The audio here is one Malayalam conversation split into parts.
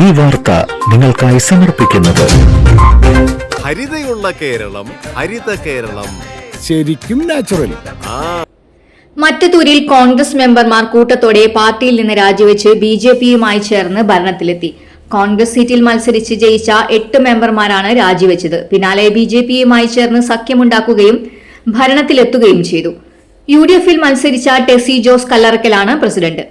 ഈ വാർത്ത നിങ്ങൾക്കായി സമർപ്പിക്കുന്നത്. ഹരിതയുള്ള കേരളം ഹരിത കേരളം. ശരിക്കും നാച്ചുറൽ മറ്റത്തൂരിൽ കോൺഗ്രസ് മെമ്പർമാർ കൂട്ടത്തോടെ പാർട്ടിയിൽ നിന്ന് രാജിവെച്ച് ബി ജെ പിയുമായി ചേർന്ന് ഭരണത്തിലെത്തി. കോൺഗ്രസ് സീറ്റിൽ മത്സരിച്ച് ജയിച്ച എട്ട് മെമ്പർമാരാണ് രാജിവെച്ചത്. പിന്നാലെ ബി ജെ പിയുമായി ചേർന്ന് സഖ്യമുണ്ടാക്കുകയും ഭരണത്തിലെത്തുകയും ചെയ്തു. യു ഡി എഫിൽ മത്സരിച്ച ടെസി ജോസ് കല്ലറക്കലാണ് പ്രസിഡന്റ്.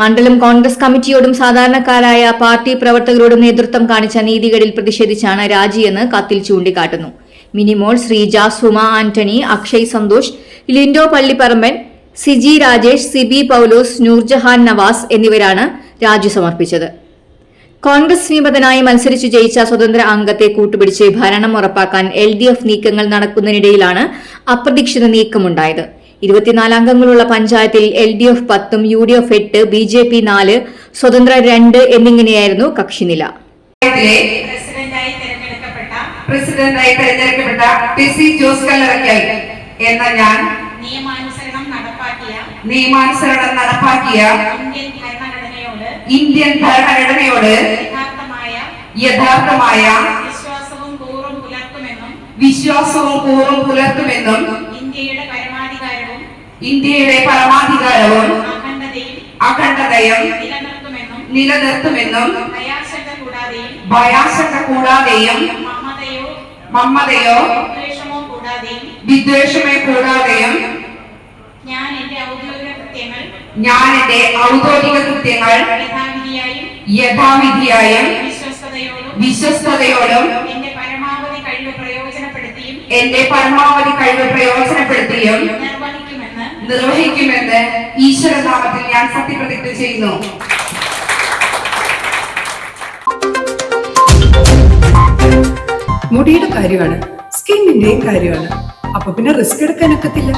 മണ്ഡലം കോൺഗ്രസ് കമ്മിറ്റിയോടും സാധാരണക്കാരായ പാർട്ടി പ്രവർത്തകരോടും നേതൃത്വം കാണിച്ച നീതികളിൽ പ്രതിഷേധിച്ചാണ് രാജിയെന്ന് കത്തിൽ ചൂണ്ടിക്കാട്ടുന്നു. മിനിമോൾ ശ്രീജ സുമ ആന്റണി അക്ഷയ് സന്തോഷ് ലിൻഡോ പള്ളിപ്പറമ്പൻ സിജി രാജേഷ് സിബി പൌലോസ് നൂർജഹാൻ നവാസ് എന്നിവരാണ് രാജി സമർപ്പിച്ചത്. കോൺഗ്രസ് നിയമതനായി മത്സരിച്ചു ജയിച്ച സ്വതന്ത്ര അംഗത്തെ കൂട്ടുപിടിച്ച് ഭരണം ഉറപ്പാക്കാൻ എൽ ഡി എഫ് നീക്കങ്ങൾ നടക്കുന്നതിനിടയിലാണ് അപ്രതീക്ഷിത നീക്കമുണ്ടായത്. ഇരുപത്തിനാല് അംഗങ്ങളുള്ള പഞ്ചായത്തിൽ എൽ ഡി എഫ് പത്തും യു ഡി എഫ് എട്ട് ബി ജെ പി നാല് സ്വതന്ത്ര രണ്ട് എന്നിങ്ങനെയായിരുന്നു കക്ഷിനില. പ്രസിഡന്റായി തിരഞ്ഞെടുക്കപ്പെട്ട ടെസി ജോസ് കല്ലറയ്ക്കൽ എന്ന ഞാൻ നിയമാനുസരണം നടപ്പാക്കിയ നിയമാനുസരണം നടപ്പാക്കിയ ഇന്ത്യൻ ഭരണഘടനയോട് ഇന്ത്യൻ ഭരണഘടനയോട് യഥാർത്ഥമായ യഥാർത്ഥമായ വിശ്വാസവും കൂറും പുലർത്തുമെന്നും വിശ്വാസവും കൂറും പുലർത്തുമെന്നും ഇന്ത്യയുടെ പരമാധികാരവും ഇന്ത്യയുടെ പരമാധികാരവും അഖണ്ഡതയും നിലനിർത്തുമെന്നും ഭയാശങ്ക കൂടാതെയും മമതയോ വിദ്വേഷമോ കൂടാതെയും ഞാൻ എന്റെ ഔദ്യോഗിക കൃത്യങ്ങൾ യഥാവിധിയായും വിശ്വസ്തയോടും എന്റെ എന്റെ പരമാവധി കഴിവ് പ്രയോജനപ്പെടുത്തിയും നിർവഹിക്കുമെന്ന് ഈശ്വര ഈശ്വരനാമത്തിൽ ഞാൻ സത്യപ്രതിജ്ഞ ചെയ്യുന്നു. മുടിയുടെ കാര്യമാണ് സ്കിന്നിന്റെയും കാര്യമാണ്. അപ്പൊ പിന്നെ റിസ്ക് എടുക്കാനൊക്കത്തില്ല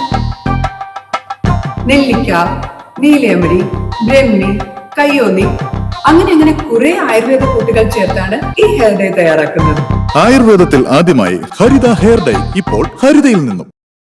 നെല്ലിക്ക നീലയമരി ബ്രഹ്മി കയ്യോന്നി അങ്ങനെ അങ്ങനെ കുറെ ആയുർവേദ കൂട്ടുകൾ ചേർത്താണ് ഈ ഹെയർ ഡേ തയ്യാറാക്കുന്നത്. ആയുർവേദത്തിൽ ആദ്യമായി ഹരിത ഹെയർ ഡൈ ഇപ്പോൾ ഹരിതയിൽ നിന്നും.